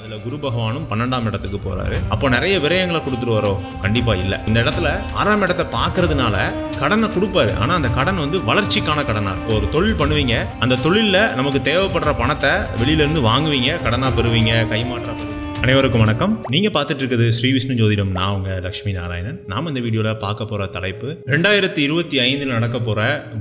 அதுல குரு பகவானும் பன்னெண்டாம் இடத்துக்கு போறாரு. அப்போ நிறைய விரயங்களை கொடுத்துருவாரோ கண்டிப்பா இல்ல. இந்த இடத்துல ஆறாம் இடத்தை பார்க்கறதுனால கடனை கொடுப்பாரு. ஆனா அந்த கடன் வந்து வளர்ச்சிக்கான கடனா? இருக்கும் ஒரு தொழில் பண்ணுவீங்க. அந்த தொழிலில் நமக்கு தேவைப்படுற பணத்தை வெளியில இருந்து வாங்குவீங்க. கடனா பெறுவீங்க கைமாற்ற பெறுவீங்க அனைவருக்கும் வணக்கம். நீங்க பார்த்துட்டு இருக்குது ஸ்ரீ விஷ்ணு ஜோதிடம். நான் உங்க லட்சுமி நாராயணன். நாம இந்த வீடியோல பார்க்க போற தலைப்பு ரெண்டாயிரத்தி இருபத்தி ஐந்துல நடக்க போற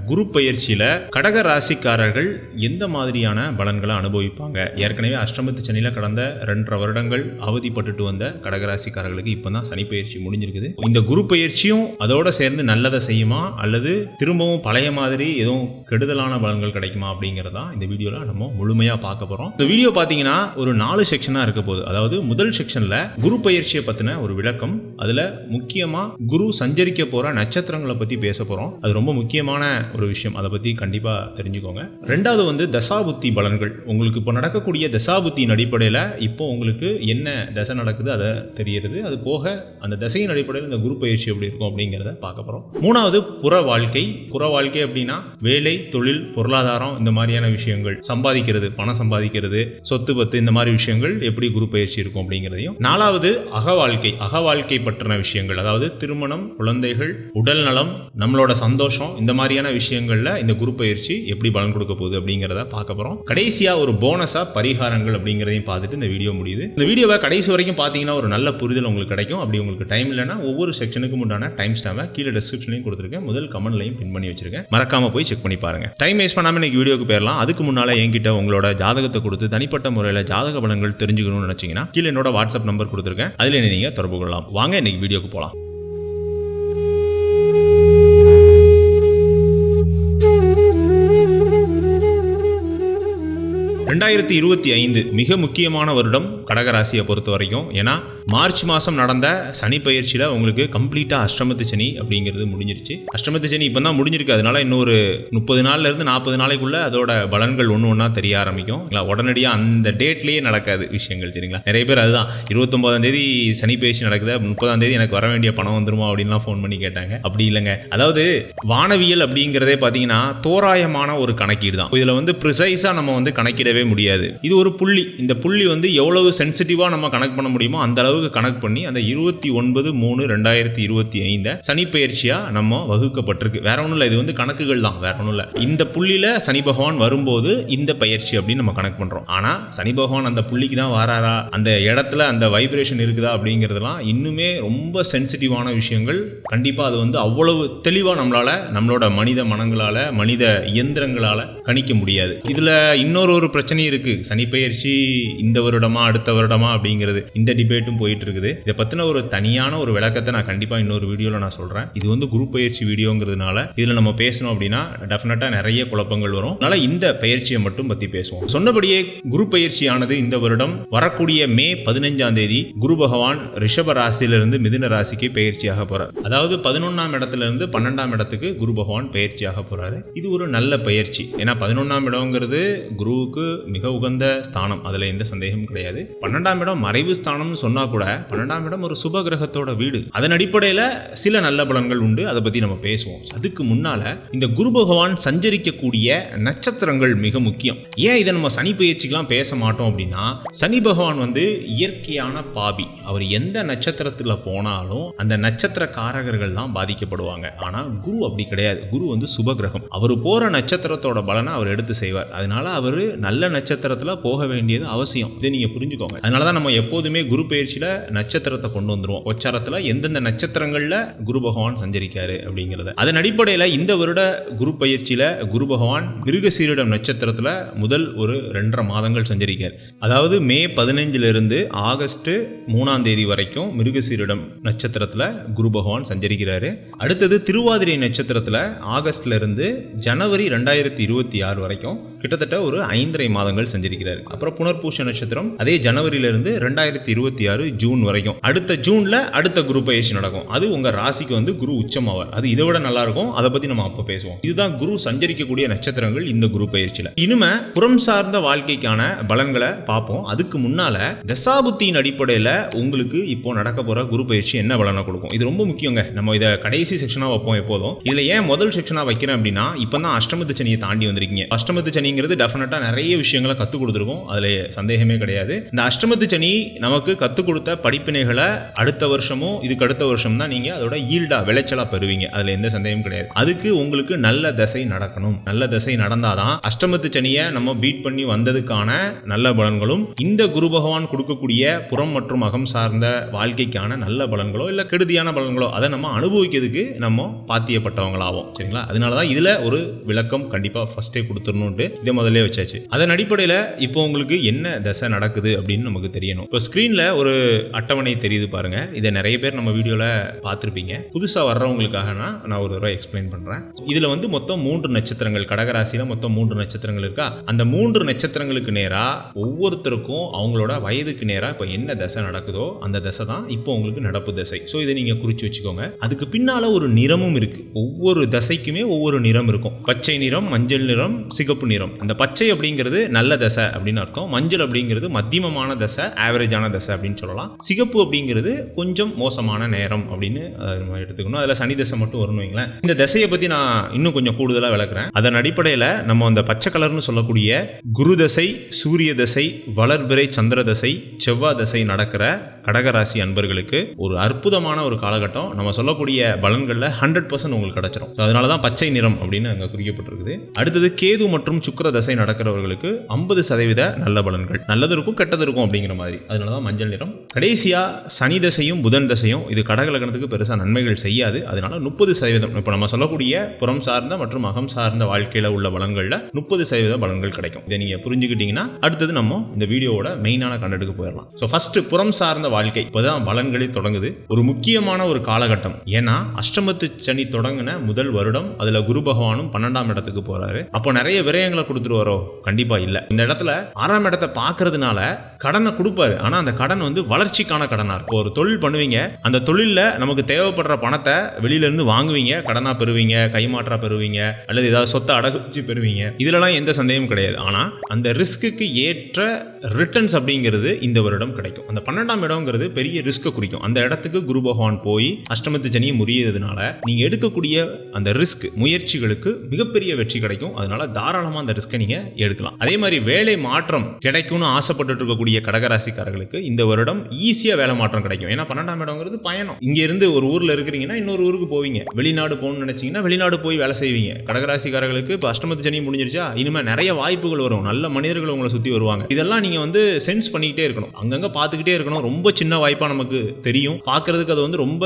குரு பயிற்சியில கடக ராசிக்காரர்கள் எந்த மாதிரியான பலன்களை அனுபவிப்பாங்க? ஏற்கனவே அஷ்டமத்து சனியில கடந்த ரெண்டரை வருடங்கள் அவதிப்பட்டுட்டு வந்த கடக ராசிக்காரர்களுக்கு இப்பதான் சனி பயிற்சி முடிஞ்சிருக்குது. இந்த குரு பயிற்சியும் அதோட சேர்ந்து நல்லதை செய்யுமா? அல்லது திரும்பவும் பழைய மாதிரி எதுவும் கெடுதலான பலன்கள் கிடைக்குமா? அப்படிங்கறதா இந்த வீடியோல நம்ம முழுமையா பார்க்க போறோம். இந்த வீடியோ பாத்தீங்கன்னா ஒரு நாலு செக்ஷனா இருக்க போகுது. அதாவது முதல் செக்ஷன்ல குரு பயிற்சியை பத்தின ஒரு விளக்கம். அதுல முக்கியமா குரு சஞ்சரிக்க போற நட்சத்திரங்களை பத்தி பேச போறோம். அது ரொம்ப முக்கியமான ஒரு விஷயம். அதை பத்தி கண்டிப்பா தெரிஞ்சுக்கோங்க. ரெண்டாவது வந்து தசாபுத்தி பலன்கள். உங்களுக்கு இப்போ நடக்கக்கூடிய தசாபுத்தியின் அடிப்படையில் இப்போ உங்களுக்கு என்ன தசை நடக்குது அதை தெரியறது. அது போக அந்த தசையின் அடிப்படையில் இந்த குரு பயிற்சி எப்படி இருக்கும் அப்படிங்கிறத பார்க்க போறோம். மூணாவது புற வாழ்க்கை. புற வாழ்க்கை அப்படின்னா வேலை தொழில் பொருளாதாரம் இந்த மாதிரியான விஷயங்கள். சம்பாதிக்கிறது பணம் சம்பாதிக்கிறது சொத்து பத்து இந்த மாதிரி விஷயங்கள் எப்படி குரு பயிற்சி இருக்கும் அப்படிங்கிறதையும் நாலாவது அக வாழ்க்கை அக வாழ்க்கை பற்றின விஷயங்கள். அதாவது திருமணம் குழந்தைகள் உடல் நலம் நம்மளோட சந்தோஷம் இந்த மாதிரியான விஷயங்கள்ல இந்த குரு பயிற்சி எப்படி பலன் கொடுக்க போகுது அப்படிங்கிறத பார்க்க போறோம். கடைசியா ஒரு போனஸா பரிகாரங்கள் அப்படிங்கிறதையும் பார்த்துட்டு இந்த வீடியோ முடியுது. இந்த வீடியோவை கடைசி வரைக்கும் பார்த்தீங்கன்னா ஒரு நல்ல புரிதல் உங்களுக்கு கிடைக்கும். அப்படி உங்களுக்கு டைம் இல்லைன்னா ஒவ்வொரு செக்ஷனுக்கும் உண்டான டைம் ஸ்டாம்பை கீழே டிஸ்கிரிப்ஷன்லையும் கொடுத்துருக்கேன். முதல் கமெண்ட்லையும் பின் பண்ணி வச்சிருக்கேன். மறக்காம போய் செக் பண்ணி பாருங்க. டைம் வேஸ்ட் பண்ணாம இன்னைக்கு வீடியோக்கு போயிடலாம். அதுக்கு முன்னால் என்கிட்ட உங்களோட ஜாதகத்தை கொடுத்து தனிப்பட்ட முறையில் ஜாதக பலன்கள் தெரிஞ்சுக்கணும்னு நினச்சிங்கன்னா கீழே என்னோட வாட்ஸ்அப் நம்பர் கொடுத்துருக்கேன். அதில் என்ன நீங்க தொடர்பு கொள்ளலாம். வாங்க இன்னைக்கு வீடியோக்கு போகலாம் ரெண்டாயிரத்தி இருபத்தி ஐந்து மிக முக்கியமான வருடம் கடகராசியை பொறுத்த வரைக்கும் ஏன்னா மார்ச் மாதம் நடந்த சனி பயிற்சியில் உங்களுக்கு கம்ப்ளீட்டாக அஷ்டமத்து சனி அப்படிங்கிறது முடிஞ்சிருச்சு. அஷ்டமத்து சனி இப்போ தான் முடிஞ்சிருக்கு. அதனால இன்னொரு முப்பது நாள்லேருந்து நாற்பது நாளைக்குள்ள அதோட பலன்கள் ஒன்று ஒன்றா தெரிய ஆரம்பிக்கும். உடனடியாக அந்த டேட்லேயே நடக்காது விஷயங்கள் சரிங்களா? நிறைய பேர் அதுதான். இருபத்தொன்பதாம் தேதி சனி பயிற்சி நடக்குது. முப்பதாம் தேதி எனக்கு வர வேண்டிய பணம் வந்துருமா அப்படின்லாம் ஃபோன் பண்ணி கேட்டாங்க. அப்படி இல்லைங்க. அதாவது வானவியல் அப்படிங்கிறதே பார்த்தீங்கன்னா தோராயமான ஒரு கணக்கீடு தான் இதில் வந்து ப்ரிசைஸாக நம்ம வந்து கணக்கிடவே முடியாது. இது ஒரு புள்ளி. இந்த புள்ளி வந்து எவ்வளவு சென்சிட்டிவாக நம்ம கணக்கு பண்ண முடியுமோ அந்த அளவுக்கு கணக்கு பண்ணி அந்த இருபத்தி ஒன்பது மூணு ரெண்டாயிரத்தி இருபத்தி ஐந்தை சனி பயிற்சியாக நம்ம வகுக்கப்பட்டிருக்கு. வேற ஒன்றும் இல்லை இது வந்து கணக்குகள் தான் வேற ஒன்றும் இல்லை. இந்த புள்ளியில் சனி பகவான் வரும்போது இந்த பயிற்சி அப்படின்னு நம்ம கணக்கு பண்ணுறோம் ஆனால் சனி பகவான் அந்த புள்ளிக்கு தான் வராரா? அந்த இடத்துல அந்த வைப்ரேஷன் இருக்குதா அப்படிங்கிறதுலாம் இன்னுமே ரொம்ப சென்சிட்டிவான விஷயங்கள். கண்டிப்பாக அது வந்து அவ்வளவு தெளிவாக நம்மளால் நம்மளோட மனித மனங்களால் மனித இயந்திரங்களால் கணிக்க முடியாது. இதில் இன்னொரு ஒரு பிரச்சனை இருக்குது சனி பயிற்சி இந்த வருடமா அடுத்த வருடமா அப்படிங்கிறது இந்த டிபேட்டும் போயிட்டு இருக்குது இதை பத்தின ஒரு தனியான ஒரு விளக்கத்தை நான் கண்டிப்பா இன்னொரு வீடியோல நான் சொல்றேன். இது வந்து குரு பயிற்சி வீடியோங்கிறதுனால இதுல நம்ம பேசணும் அப்படின்னா டெஃபினட்டா நிறைய குழப்பங்கள் வரும். அதனால இந்த பயிற்சியை மட்டும் பத்தி பேசுவோம். சொன்னபடியே குரு பயிற்சியானது இந்த வருடம் வரக்கூடிய மே பதினஞ்சாம் தேதி குரு பகவான் ரிஷப ராசியிலிருந்து மிதுன ராசிக்கு பயிற்சியாக போறார். அதாவது பதினொன்னாம் இடத்துல இருந்து பன்னெண்டாம் இடத்துக்கு குரு பகவான் பயிற்சியாக போறாரு. இது ஒரு நல்ல பயிற்சி. ஏன்னா பதினொன்னாம் இடம்ங்கிறது குருவுக்கு மிக உகந்த ஸ்தானம். அதுல எந்த சந்தேகமும் கிடையாது. பன்னெண்டாம் இடம் மறைவு ஸ்தானம்னு சொன்னா கூட பன்னெண்டாம் இடம் ஒரு சுப கிரகத்தோட வீடு. அதன் அடிப்படையில சில நல்ல பலன்கள் உண்டு. அதை பத்தி நம்ம பேசுவோம். அதுக்கு முன்னால இந்த குரு பகவான் சஞ்சரிக்கக்கூடிய நட்சத்திரங்கள் மிக முக்கியம். ஏன் இதை நம்ம சனி பயிற்சிக்கெல்லாம் பேச மாட்டோம் அப்படின்னா சனி பகவான் வந்து இயற்கையான பாபி. அவர் எந்த நட்சத்திரத்துல போனாலும் அந்த நட்சத்திர காரகர்கள் தான் பாதிக்கப்படுவாங்க. ஆனா குரு அப்படி கிடையாது. குரு வந்து சுப கிரகம் அவர் போற நட்சத்திரத்தோட பலனை அவர் எடுத்து செய்வார். அதனால அவர் நல்ல நட்சத்திரத்துல போக வேண்டியது அவசியம். இதை நீங்க புரிஞ்சுக்கோங்க. அதனால தான் நம்ம எப்போதுமே குரு பயிற்சியில் நட்சத்திரத்தை கொண்டு வந்துடுவோம் உச்சாரத்தில் எந்தெந்த நட்சத்திரங்களில் குரு பகவான் சஞ்சரிக்காரு அப்படிங்கிறத. அதன் அடிப்படையில் இந்த வருட குரு பயிற்சியில் குரு பகவான் மிருகசீரிடம் நட்சத்திரத்தில் முதல் ஒரு ரெண்டரை மாதங்கள் சஞ்சரிக்கார். அதாவது மே பதினஞ்சுல இருந்து ஆகஸ்ட் மூணாம் தேதி வரைக்கும் மிருகசீரிடம் நட்சத்திரத்தில் குரு பகவான் சஞ்சரிக்கிறாரு. அடுத்தது திருவாதிரை நட்சத்திரத்தில் ஆகஸ்ட்ல இருந்து ஜனவரி ரெண்டாயிரத்தி இருபத்தி ஆறு வரைக்கும் கிட்டத்தட்ட ஒரு ஐந்தரை மாதங்கள் சஞ்சரிக்கிறார். அப்புறம் புனர்பூஷ நட்சத்திரம் அதே ஜன ஜனவரியிலிருந்து ரெண்டாயிரத்தி இருபத்தி ஆறு ஜூன் வரைக்கும். அடுத்த ஜூன்ல அடுத்த குரு பயிற்சி நடக்கும். அது உங்க ராசிக்கு வந்து குரு உச்சமாவார். அது இதை விட நல்லா இருக்கும் அதை பத்தி நம்ம அப்ப பேசுவோம். இதுதான் குரு சஞ்சரிக்கக்கூடிய நட்சத்திரங்கள் இந்த குரு பயிற்சியில. இனிமே புறம் சார்ந்த வாழ்க்கைக்கான பலன்களை பார்ப்போம். அதுக்கு முன்னால தசாபுத்தியின் அடிப்படையில உங்களுக்கு இப்போ நடக்க போற குரு பயிற்சி என்ன பலனை கொடுக்கும்? இது ரொம்ப முக்கியங்க. நம்ம இதை கடைசி செக்ஷனா வைப்போம் எப்போதும். இதுல ஏன் முதல் செக்ஷனா வைக்கிறேன் அப்படின்னா இப்போ தான் அஷ்டமத்து சனியை தாண்டி வந்திருக்கீங்க. அஷ்டமத்து சனிங்கிறது டெஃபினட்டா நிறைய விஷயங்களை கற்றுக் கொடுத்துருக்கோம். அதுல சந்தேகமே கிடையாது. இந்த அஷ்டமத்து சனி நமக்கு கற்றுக் கொடுத்த படிப்பினைகளை அடுத்த வருஷமும் இதுக்கு அடுத்த வருஷம் தான் நீங்கள் அதோட ஈல்டாக விளைச்சலாக பெறுவீங்க. அதில் எந்த சந்தேகமும் கிடையாது. அதுக்கு உங்களுக்கு நல்ல தசை நடக்கணும். நல்ல தசை நடந்தாதான் அஷ்டமத்து சனியை நம்ம பீட் பண்ணி வந்ததுக்கான நல்ல பலன்களும் இந்த குரு பகவான் கொடுக்கக்கூடிய புறம் மற்றும் அகம் சார்ந்த வாழ்க்கைக்கான நல்ல பலன்களோ இல்லை கெடுதியான பலன்களோ அதை நம்ம அனுபவிக்கிறதுக்கு நம்ம பாத்தியப்பட்டவங்களாகும் சரிங்களா? அதனால தான் இதில் ஒரு விளக்கம் கண்டிப்பாக ஃபஸ்ட்டே கொடுத்துடணுன்ட்டு இதை முதல்ல வச்சாச்சு. அதன் அடிப்படையில் இப்போ உங்களுக்கு என்ன தசை நடக்குது அப்படின்னு நமக்கு தெரியணும். இப்போ ஸ்க்ரீனில் ஒரு அட்டவணை தெரியுது பாருங்க. இதை நிறைய பேர் நம்ம வீடியோவில் பார்த்துருப்பீங்க. புதுசாக வர்றவங்களுக்காகனா நான் ஒரு தடவை எக்ஸ்பிளைன் பண்ணுறேன் இதில் வந்து மொத்தம் மூன்று நட்சத்திரங்கள். கடகராசியில் மொத்தம் மூன்று நட்சத்திரங்கள் இருக்கா? அந்த மூன்று நட்சத்திரங்களுக்கு நேராக ஒவ்வொருத்தருக்கும் அவங்களோட வயதுக்கு நேராக இப்போ என்ன தசை நடக்குதோ அந்த தசை தான் இப்போ உங்களுக்கு நடப்பு தசை. ஸோ இதை நீங்கள் குறித்து வச்சுக்கோங்க. அதுக்கு பின்னால் ஒரு நிறமும் இருக்கு. ஒவ்வொரு தசைக்குமே ஒவ்வொரு நிறம் இருக்கும். பச்சை நிறம் மஞ்சள் நிறம் சிகப்பு நிறம். அந்த பச்சை அப்படிங்கிறது நல்ல தசை அப்படின்னு அர்த்தம். மஞ்சள் அப்படிங்கிறது மத்தியமமான தசை ஆவரேஜான தசை அப்படின்னு சொல்லலாம். சிகப்பு அப்படிங்கிறது கொஞ்சம் மோசமான நேரம் அப்படின்னு நம்ம எடுத்துக்கணும். அதில் சனி தசை மட்டும் வரணும் வைங்களேன். இந்த தசையை பற்றி நான் இன்னும் கொஞ்சம் கூடுதலாக விளக்குறேன். அதன் அடிப்படையில் நம்ம அந்த பச்சை கலர்னு சொல்லக்கூடிய குரு தசை சூரிய தசை வளர்பிறை சந்திர தசை செவ்வாய் தசை நடக்கிற கடகராசி அன்பர்களுக்கு ஒரு அற்புதமான ஒரு காலகட்டம். நம்ம சொல்லக்கூடிய பலன்களில் ஹண்ட்ரட் பர்சன்ட் உங்களுக்கு கிடைச்சிரும். அதனால தான் பச்சை நிறம் அப்படின்னு அங்கே குறிக்கப்பட்டிருக்குது. அடுத்தது கேது மற்றும் சுக்கிர தசை நடக்கிறவர்களுக்கு ஐம்பது சதவீத நல்ல பலன்கள். நல்லது இருக்கும் கெட்டது இருக்கும் அப்படிங்கிற மாதிரி. அதனால தான் மஞ்சள் நிறம். கடைசியாக சனி தசையும் புதன் தசையும் இது கடக லக்னத்துக்கு பெருசாக நன்மைகள் செய்யாது. அதனால முப்பது சதவீதம். இப்போ நம்ம சொல்லக்கூடிய புறம் சார்ந்த மற்றும் அகம் சார்ந்த வாழ்க்கையில் உள்ள பலன்களில் முப்பது சதவீத பலன்கள் கிடைக்கும். இதை நீங்கள் புரிஞ்சுக்கிட்டீங்கன்னா அடுத்தது நம்ம இந்த வீடியோவோட மெயினான கண்டெடுக்கு போயிடலாம். ஸோ ஃபஸ்ட்டு புறம் சார்ந்த வாழ்க்கை. இப்போதான் பலன்களே தொடங்குது. ஒரு முக்கியமான ஒரு காலகட்டம். ஏன்னா அஷ்டமத்து சனி தொடங்கின முதல் வருடம் அதில் குரு பகவானும் பன்னெண்டாம் இடத்துக்கு போகிறாரு அப்போ நிறைய விரயங்களை கொடுத்துருவாரோ கண்டிப்பாக இல்லை. இந்த இடத்துல ஆறாம் இடத்தை பார்க்கறதுனால கடனை கொடுப்பாரு. ஆனால் அந்த கடன் வந்து வளர்ச்சிக்கான கடனாக இருக்கும். ஒரு தொழில் பண்ணுவீங்க அந்த தொழிலில் நமக்கு தேவைப்படுற பணத்தை வெளியில இருந்து வாங்குவீங்க கடனாக பெறுவீங்க கைமாற்றா பெறுவீங்க அல்லது ஏதாவது சொத்தை அடகு வச்சு பெறுவீங்க. இதுலலாம் எந்த சந்தேகமும் கிடையாது. ஆனால் அந்த ரிஸ்க்குக்கு ஏற்ற ரிட்டர்ன்ஸ் அப்படிங்கிறது இந்த வருடம் கிடைக்கும். அந்த பன்னெண்டாம் இடம்ங்கிறது பெரிய ரிஸ்க்கை குறிக்கும். அந்த இடத்துக்கு குரு பகவான் போய் அஷ்டமத்து சனியை முறியதுனால நீங்கள் எடுக்கக்கூடிய அந்த ரிஸ்க் முயற்சிகளுக்கு மிகப்பெரிய வெற்றி கிடைக்கும். அதனால தாராளமாக அந்த ரிஸ்க்கை நீங்கள் எடுக்கலாம். அதே மாதிரி வேலை மாற்றம் கிடைக்கும்னு ஆசைப்பட்டுட்டு இருக்கக்கூடிய கடகராசிக்காரர்களுக்கு இந்த வருடம் ஈஸியாக வேலை மாற்றம் கிடைக்கும். ஏன்னா பன்னெண்டாம் இடம்ங்கிறது பயணம். இங்கேருந்து ஒரு ஊரில் இருக்கிறீங்கன்னா இன்னொரு ஊருக்கு போவீங்க. வெளிநாடு போகணும்னு நினைச்சீங்கன்னா வெளிநாடு போய் வேலை செய்வீங்க. கடகராசிக்காரர்களுக்கு இப்போ அஷ்டமத்து சனி முடிஞ்சிருச்சா? இனிமேல் நிறைய வாய்ப்புகள் வரும். நல்ல மனிதர்கள் உங்களை சுற்றி வருவாங்க. இதெல்லாம் நீங்கள் வந்து சென்ஸ் பண்ணிக்கிட்டே இருக்கணும். அங்கங்கே பார்த்துக்கிட்டே இருக்கணும். ரொம்ப சின்ன வாய்ப்பாக நமக்கு தெரியும். பார்க்குறதுக்கு அது வந்து ரொம்ப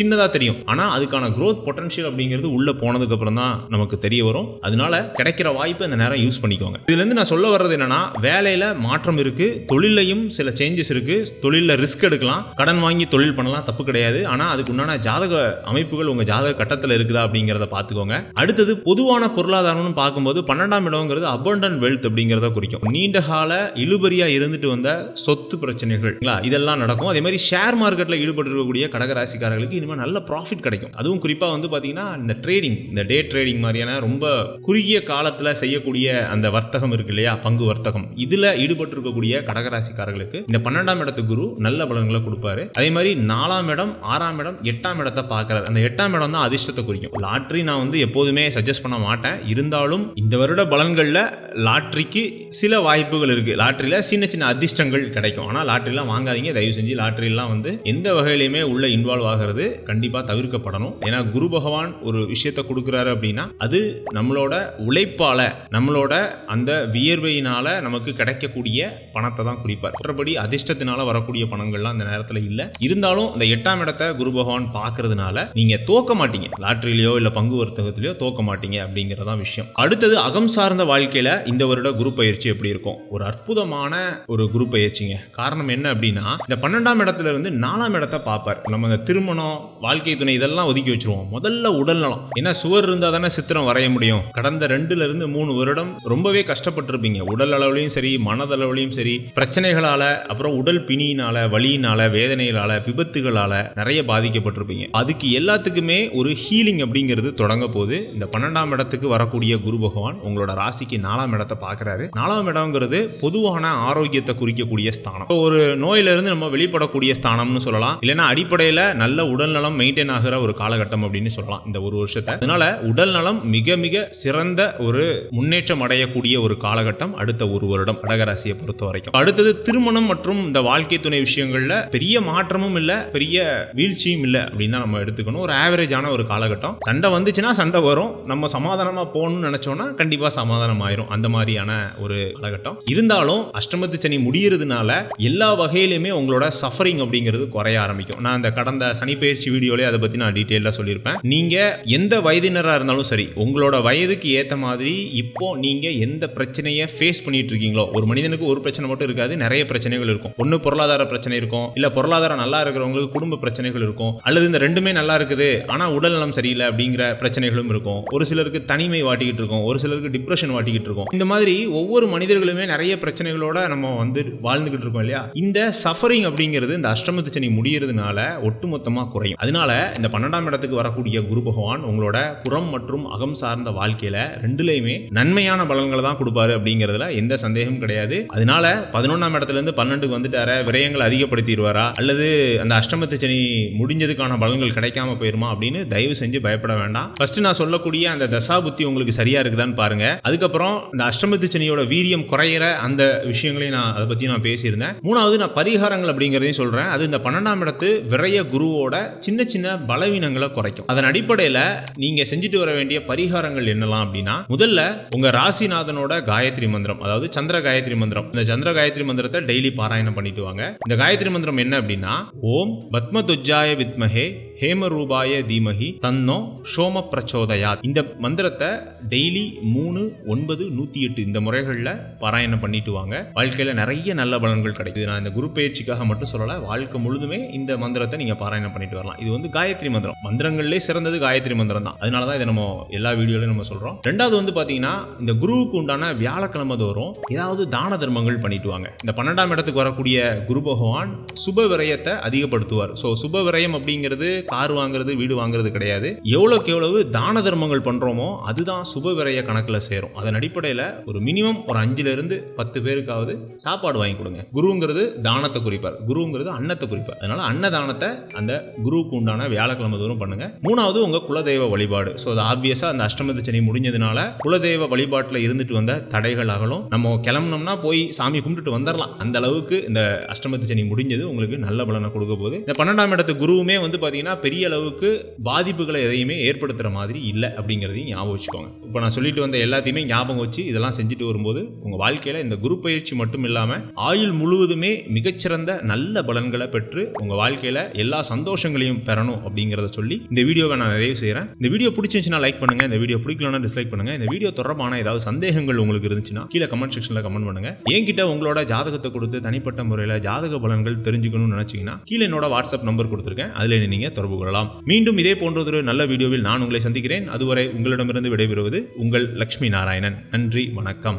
சின்னதாக தெரியும். ஆனால் அதுக்கான க்ரோத் பொட்டன்ஷியல் அப்படிங்கிறது உள்ளே போனதுக்கப்புறம் தான் நமக்கு தெரிய வரும். அதனால கிடைக்கிற வாய்ப்பை இந்த நேரம் யூஸ் பண்ணிக்கோங்க. இதுலேருந்து நான் சொல்ல வர்றது என்னன்னா வேலையில் மாற்றம் இருக்குது தொழிலையும் சில சேஞ்சஸ் இருக்கு. தொழிலில் ரிஸ்க் எடுக்கலாம். கடன் வாங்கி தொழில் பண்ணலாம் தப்பு கிடையாது. ஆனால் அதுக்கு உண்டான ஜாதக அமைப்புகள் உங்க ஜாதக கட்டத்தில் இருக்குதா அப்படிங்கிறத பார்த்துக்கோங்க. அடுத்தது பொதுவான பொருளாதாரம்னு பார்க்கும்போது பன்னெண்டாம் இடம்ங்கிறது அபண்டன் வெல்த் அப்படிங்கிறத குறிக்கும். நீண்ட கால இழுபறியா இருந்துட்டு வந்த சொத்து பிரச்சனைகள் இதெல்லாம் நடக்கும். அதே மாதிரி ஷேர் மார்க்கெட்ல ஈடுபட்டு இருக்கக்கூடிய கடகராசிக்காரர்களுக்கு இனிமேல் நல்ல ப்ராஃபிட் கிடைக்கும். அதுவும் குறிப்பாக வந்து பார்த்தீங்கன்னா இந்த ட்ரேடிங் இந்த டே ட்ரேடிங் மாதிரியான ரொம்ப குறுகிய காலத்தில் செய்யக்கூடிய அந்த வர்த்தகம் இருக்கு இல்லையா? பங்கு வர்த்தகம். இதில் ஈடுபட்டு இருக்கக்கூடிய கடகராசிக்காரர்களுக்கு இந்த பன்னெண்டாம் இடத்து குரு நல்ல பலன்களை கொடுப்பாரு. அதே மாதிரி நாலாம் இடம் ஆறாம் இடம் எட்டாம் இடத்தை பார்க்கறாரு. அந்த எட்டாம் இடம் தான் அதிர்ஷ்டத்தை குறிக்கும். லாட்ரி நான் வந்து எப்போதுமே சஜஸ்ட் பண்ண மாட்டேன். இருந்தாலும் இந்த வருட பலன்களில் லாட்ரிக்கு சில வாய்ப்புகள் இருக்கு. லாட்ரியில சின்ன சின்ன அதிர்ஷ்டங்கள் கிடைக்கும். ஆனால் லாட்ரிலாம் வாங்காதீங்க. தயவு செஞ்சு லாட்ரிலாம் வந்து எந்த வகையிலுமே உள்ள இன்வால்வ் ஆகிறது கண்டிப்பாக தவிர்க்கப்படணும். ஏன்னா குரு பகவான் ஒரு விஷயத்தை கொடுக்குறாரு அப்படின்னா அது நம்மளோட உழைப்பால நம்மளோட அந்த வியர்வையினால நமக்கு கிடைக்கக்கூடிய பணத்தை தான் குறிப்பார் மற்றபடி அதிர்ஷ்டத்தினால வரக்கூடிய பணங்கள்லாம் அந்த நேரத்தில் இல்லை. இருந்தாலும் அந்த எட்டாம் இடத்தை குரு பகவான் பார்க்கறதுனால நீங்க தோக்க மாட்டீங்க. லாட்ரிலேயோ இல்லை பங்கு வர்த்தகத்திலையோ தோக்க மாட்டீங்க அப்படிங்கிறதான் விஷயம். அடுத்தது அகம் சார்ந்த வாழ்க்கையில இந்த வருட குரு பயிற்சி எப்படி இருக்கும்? ஒரு அற்புதமான ஒரு குரு பயிற்சிங்க. காரணம் என்ன அப்படின்னா இந்த பன்னெண்டாம் இடத்துல இருந்து நாலாம் இடத்தை பார்ப்பார். நம்ம இந்த திருமணம் வாழ்க்கை துணை இதெல்லாம் ஒதுக்கி வச்சிருவோம். முதல்ல உடல் நலம். ஏன்னா சுவர் இருந்தால் தானே சித்திரம் வரைய முடியும். கடந்த ரெண்டுல இருந்து மூணு வருடம் ரொம்பவே கஷ்டப்பட்டிருப்பீங்க. உடல் அளவுலையும் சரி மனதளவுலையும் சரி பிரச்சனைகளால அப்புறம் உடல் பிணியினால வலியினால வேதனைகளால விபத்துகளால நிறைய பாதிக்கப்பட்டிருப்பீங்க. அதுக்கு எல்லாத்துக்குமே ஒரு ஹீலிங் அப்படிங்கிறது தொடங்க போது இந்த பன்னெண்டாம் இடத்துக்கு வரக்கூடிய குரு பகவான் உங்களோட ராசிக்கு நாலாம் இடத்தை பார்க்கறாரு. நாலாம் இடம்ங்கிறது பொதுவான ஆரோக்கியத்தை குறிக்கக்கூடிய ஸ்தானம். இப்போ ஒரு நோயிலிருந்து நம்ம வெளிப்படக்கூடிய ஸ்தானம்னு சொல்லலாம். இல்லைன்னா அடிப்படையில் நல்ல உடல் நலம் மெயின்டைன் ஆகிற ஒரு காலகட்டம் அப்படின்னு சொல்லலாம் இந்த ஒரு வருஷத்தை. அதனால உடல் நலம் மிக மிக சிறந்த ஒரு முன்னேற்றம் அடையக்கூடிய ஒரு காலகட்டம் அடுத்த ஒரு வருடம். கடகராசியை பொறுத்த வரைக்கும் அடுத்தது திருமணம் மற்றும் இந்த வாழ்க்கை துணை விஷயங்கள்ல பெரிய மாற்றமும் இல்ல பெரிய வீழ்ச்சியும் இல்ல அப்படின்னு தான் நம்ம எடுத்துக்கணும். ஒரு ஆவரேஜான ஒரு காலகட்டம். சண்டை வந்துச்சுன்னா சண்டை வரும். நம்ம சமாதானமா போகணும்னு நினைச்சோம்னா கண்டிப்பா சமாதானம் ஆயிரும். அந்த மாதிரியான ஒரு காலகட்டம். இருந்தாலும் அஷ்டமத்து சனி முடியறதுனால எல்லா வகையிலுமே உங்களோட சஃபரிங் அப்படிங்கிறது குறைய ஆரம்பிக்கும். நான் இந்த கடந்த சனிப்பெயர்ச்சி வீடியோலே அதை பத்தி நான் டீட்டெயிலாக சொல்லியிருப்பேன். நீங்க எந்த வயதினராக இருந்தாலும் சரி உங்களோட வயதுக்கு ஏற்ற மாதிரி இப்போ நீங்க எந்த பிரச்சனையை ஃபேஸ் பண்ணிட்டு இருக்கீங்களோ ஒரு மனிதனுக்கு ஒரு பிரச்சனை மட்டும் இருக்காது நிறைய பிரச்சனைகள் இருக்கும். ஒன்று பொருளாதார பிரச்சனை இருக்கும் இல்ல பொருளாதாரம் நல்லா இருக்கிறவங்களுக்கு குடும்ப பிரச்சனைகள் இருக்கும் அல்லது இந்த ரெண்டுமே நல்லா இருக்குது ஆனா உடல் நலம் சரியில்லை அப்படிங்கிற பிரச்சனைகளும் இருக்கும். ஒரு சிலருக்கு தனிமை வாட்டிக்கிட்டு இருக்கும் ஒரு சிலருக்கு டிப்ரெஷன் வாட்டிக்கிட்டு இருக்கும். இந்த மாதிரி ஒவ்வொரு மனிதர்களுமே நிறைய பிரச்சனைகளோட நம்ம வந்து வாழ்ந்துகிட்டு இருக்கோம் இல்லையா? இந்த சஃபரிங் அப்படிங்கிறது இந்த அஷ்டமத்து சனி முடியறதுனால ஒட்டுமொத்தமா குறையும். அதனால இந்த பன்னெண்டாம் இடத்துக்கு வரக்கூடிய குரு பகவான் உங்களோட புறம் மற்றும் அகம் சார்ந்த வாழ்க்கையில ரெண்டுலையுமே நன்மையான பலன்களை தான் கொடுப்பாரு அப்படிங்கிறதுல எந்த சந்தேகமும் கிடையாது. அதனால பதினொன்றாம் இடத்துல இருந்து பன்னெண்டுக்கு வந்துட்டார? விரயங்களை அதிகப்படுத்திடுவாரா? அல்லது அந்த அஷ்டமத்து சனி முடிஞ்சதுக்கான பலன்கள் கிடைக்காம போயிருமா அப்படின்னு தயவு செஞ்சு பயப்பட வேண்டாம். ஃபர்ஸ்ட் நான் சொல்லக்கூடிய அந்த தசா புத்தி உங்களுக்கு சரியா இருக்குதான்னு பாருங்க. அதுக்கப்புறம் இந்த அஷ்டமத்து சனியோட வீரியம் குறையிற அந்த விஷயங்களையும் நான் அதை பத்தி நான் பேசியிருந்தேன். மூணாவது நான் பரிகாரங்கள் அப்படிங்கிறதையும் சொல்றேன். அது இந்த பன்னெண்டாம் இடத்து விரைய குருவோட சின்ன சின்ன பலவீனங்களை குறைக்கும். அதன் அடிப்படையில் நீங்க செஞ்சுட்டு வர வேண்டிய பரிகாரங்கள் என்னலாம் அப்படின்னா முதல்ல உங்க ராசிநாதனோட காயத்ரி மந்திரம் அதாவது சந்திர காயத்ரி மந்திரம். இந்த சந்திர காயத்ரி மந்திரத்தை டெய்லி பாராயணம் பண்ணிட்டு வாங்க. இந்த காயத்ரி மந்திரம் என்ன அப்படின்னா ஓம் பத்மதுஜாய வித்மஹே ஹேமரூபாய தீமகி தன்னோ சோம பிரச்சோதயா இந்த மந்திரத்தை டெய்லி மூணு ஒன்பது நூத்தி எட்டு இந்த முறைகளில் பாராயணம் பண்ணிட்டு வாங்க. வாழ்க்கையில நிறைய நல்ல பலன்கள் கிடைக்குது. நான் இந்த குரு பயிற்சிக்காக மட்டும் சொல்லல வாழ்க்கை முழுதுமே இந்த மந்திரத்தை நீங்க பாராயணம் பண்ணிட்டு வரலாம். இது வந்து காயத்ரி மந்திரம். மந்திரங்கள்லேயே சிறந்தது காயத்ரி மந்திரம் தான். அதனால தான் இதை நம்ம எல்லா வீடியோலையும் நம்ம சொல்றோம். ரெண்டாவது வந்து பாத்தீங்கன்னா இந்த குருவுக்கு உண்டான வியாழக்கிழமை தோறும் ஏதாவது தான தர்மங்கள் பண்ணிட்டு வாங்க. இந்த பன்னெண்டாம் இடத்துக்கு வரக்கூடிய குரு பகவான் சுப விரயத்தை அதிகப்படுத்துவார். ஸோ சுப விரயம் அப்படிங்கிறது கார் வாங்குறது வீடு வாங்குறது கிடையாது. எவ்வளோக்கு எவ்வளவு தான தர்மங்கள் பண்றோமோ அதுதான் சுப விரைய கணக்கில் சேரும். அதன் அடிப்படையில் ஒரு மினிமம் ஒரு அஞ்சுல இருந்து பத்து பேருக்காவது சாப்பாடு வாங்கி கொடுங்க. குருங்கிறது தானத்தை குறிப்பார். குருங்கிறது அன்னத்தை குறிப்பார். அதனால அன்னதானத்தை அந்த குருவுக்கு உண்டான வியாழக்கிழமை தோறும் பண்ணுங்க. மூணாவது உங்க குலதெய்வ வழிபாடு. ஸோ அது ஆப்வியஸா அந்த அஷ்டமத்து சனி முடிஞ்சதுனால குலதெய்வ வழிபாட்டில் இருந்துட்டு வந்த தடைகள் அகலும். நம்ம கிளம்புனோம்னா போய் சாமி கும்பிட்டுட்டு வந்துடலாம் அந்த அளவுக்கு இந்த அஷ்டமத்து சனி முடிஞ்சது. உங்களுக்கு நல்ல பலனை கொடுக்க போகுது. இந்த பன்னெண்டாம் இடத்து குருவுமே வந்து பாத்தீங்கன்னா பெரிய அளவுக்கு பாதிப்புகளை எதையுமே ஏற்படுத்துகிற மாதிரி இல்லை அப்படிங்கிறதையும் ஞாபகம் வச்சுக்கோங்க. இப்போ நான் சொல்லிட்டு வந்த எல்லாத்தையுமே ஞாபகம் வச்சு இதெல்லாம் செஞ்சுட்டு வரும்போது உங்கள் வாழ்க்கையில் இந்த குரு பயிற்சி மட்டும் இல்லாமல் ஆயுள் முழுவதுமே மிகச்சிறந்த நல்ல பலன்களை பெற்று உங்கள் வாழ்க்கையில் எல்லா சந்தோஷங்களையும் பெறணும் அப்படிங்கிறத சொல்லி இந்த வீடியோவை நான் நிறைவு செய்கிறேன் இந்த வீடியோ பிடிச்சிருந்துச்சுன்னா லைக் பண்ணுங்கள் இந்த வீடியோ பிடிக்கலன்னா டிஸ்லைக் பண்ணுங்க. இந்த வீடியோ தொடர்பான ஏதாவது சந்தேகங்கள் உங்களுக்கு இருந்துச்சுன்னா கீழே கமெண்ட் செக்ஷனில் கமெண்ட் பண்ணுங்க. என்கிட்ட உங்களோட ஜாதகத்தை கொடுத்து தனிப்பட்ட முறையில் ஜாதக பலன்கள் தெரிஞ்சுக்கணும்னு நினச்சிங்கன்னா கீழே என்னோட வாட்ஸ்அப் நம்பர் கொடுத்துருக்கேன். அதில் நீங்கள் தொடர்பு கொள்ளலாம் மீண்டும் இதே போன்றதொரு நல்ல வீடியோவில் நான் உங்களை சந்திக்கிறேன். அதுவரை உங்களிடமிருந்து விடைபெறுவது உங்கள் லக்ஷ்மி நாராயணன். நன்றி வணக்கம்.